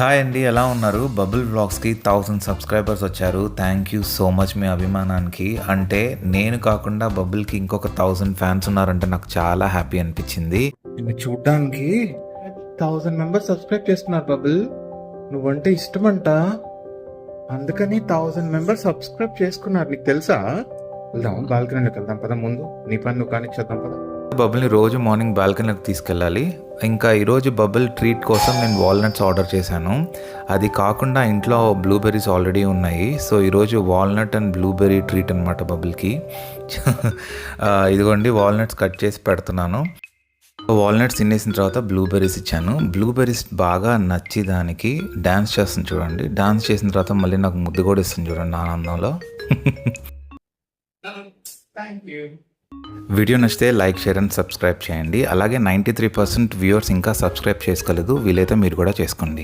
Hi అండి ఎలా ఉన్నారు? బబుల్ బ్లాగ్స్కి థౌసండ్ సబ్స్క్రైబర్స్ వచ్చారు. థ్యాంక్ యూ సో మచ్ మీ అభిమానానికి. అంటే నేను కాకుండా బబుల్కి ఇంకొక థౌసండ్ ఫ్యాన్స్ ఉన్నారంటే నాకు చాలా హ్యాపీ అనిపించింది. చూడడానికి థౌసండ్ మెంబర్స్ సబ్స్క్రైబ్ చేస్తున్నారు బబుల్. నువ్వంటే ఇష్టమంట. అందుకని థౌసండ్ మెంబర్స్ సబ్స్క్రైబ్ చేసుకున్నారు. నీకు తెలుసా? వెళ్దాం బాల్కనీలోకి వెళ్దాం పద ముందు. నీ పని నువ్వు కానీ చేద్దాం పద. బబుల్ని రోజు మార్నింగ్ బాల్కనీకి తీసుకెళ్ళాలి. ఇంకా ఈరోజు బబుల్ ట్రీట్ కోసం నేను వాల్నట్స్ ఆర్డర్ చేశాను. అది కాకుండా ఇంట్లో బ్లూబెర్రీస్ ఆల్రెడీ ఉన్నాయి. సో ఈరోజు వాల్నట్ అండ్ బ్లూబెర్రీ ట్రీట్ అనమాట బబుల్కి. ఇదిగోండి వాల్నట్స్ కట్ చేసి పెడుతున్నాను. వాల్నట్స్ తినేసిన తర్వాత బ్లూబెర్రీస్ ఇచ్చాను. బ్లూబెర్రీస్ బాగా నచ్చి దానికి డ్యాన్స్ చేస్తుంది చూడండి. డ్యాన్స్ చేసిన తర్వాత మళ్ళీ నాకు ముద్దు కూడా ఇస్తుంది చూడండి ఆనందంలో. వీడియో నచ్చితే లైక్ షేర్ అండ్ సబ్స్క్రైబ్ చేయండి. అలాగే నైంటీ త్రీ పర్సెంట్ వ్యూవర్స్ ఇంకా సబ్స్క్రైబ్ చేసుకోలేదు. వీలైతే మీరు కూడా చేసుకోండి.